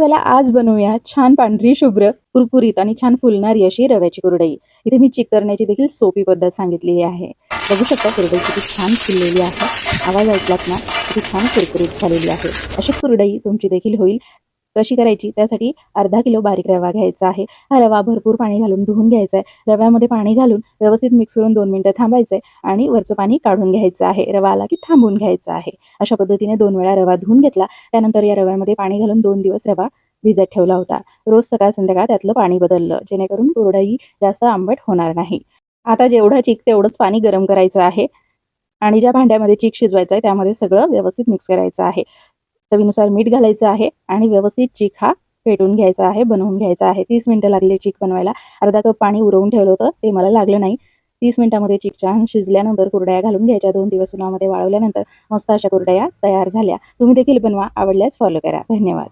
चला आज बनवूया छान पांढरी शुभ्र कुरकुरीत आणि छान फुलणारी अशी रव्याची कुरडई. इथे मी चिक करण्याची देखील सोपी पद्धत सांगितलेली आहे. बघू शकता कुरडई किती छान फुललेली आहे. आवाज ऐकलात ना किती छान कुरकुरीत झालेली आहे. अशी कुरडई तुमची देखील होईल. कशी करायची? त्यासाठी अर्धा किलो बारीक रवा घ्यायचा आहे. हा रवा भरपूर पाणी घालून धुवून घ्यायचा आहे रव्यामध्ये पाणी घालून व्यवस्थित मिक्स करून दोन मिनिटं थांबायचं आहे आणि वरचं पाणी काढून घ्यायचं आहे. रवा आला की थांबून घ्यायचा आहे. अशा पद्धतीने दोन वेळा रवा धुवून घेतला. त्यानंतर या रव्यामध्ये पाणी घालून दोन दिवस रवा भिजत ठेवला होता. रोज सकाळ संध्याकाळ त्यातलं पाणी बदललं. जेणेकरून कोरडाई जास्त आंबट होणार नाही. आता जेवढा चीक तेवढंच पाणी गरम करायचं आहे. आणि ज्या भांड्यामध्ये चीक शिजवायचं आहे त्यामध्ये सगळं व्यवस्थित मिक्स करायचं आहे. चवीनुसार मीठ घालायचं आहे आणि व्यवस्थित चीक हा फेटून घ्यायचा आहे बनवून घ्यायचा आहे. तीस मिनटं लागले चीक बनवायला. अर्धा कप पाणी उरवून ठेवलं होतं. ते मला लागलं नाही. तीस मिनिटामध्ये चिक छान शिजल्यानंतर कुरड्या घालून घ्यायच्या. दोन दिवस उन्हामध्ये वाळवल्यानंतर मस्त अशा कुरड्या तयार झाल्या. तुम्ही देखील बनवा. आवडल्यास फॉलो करा. धन्यवाद.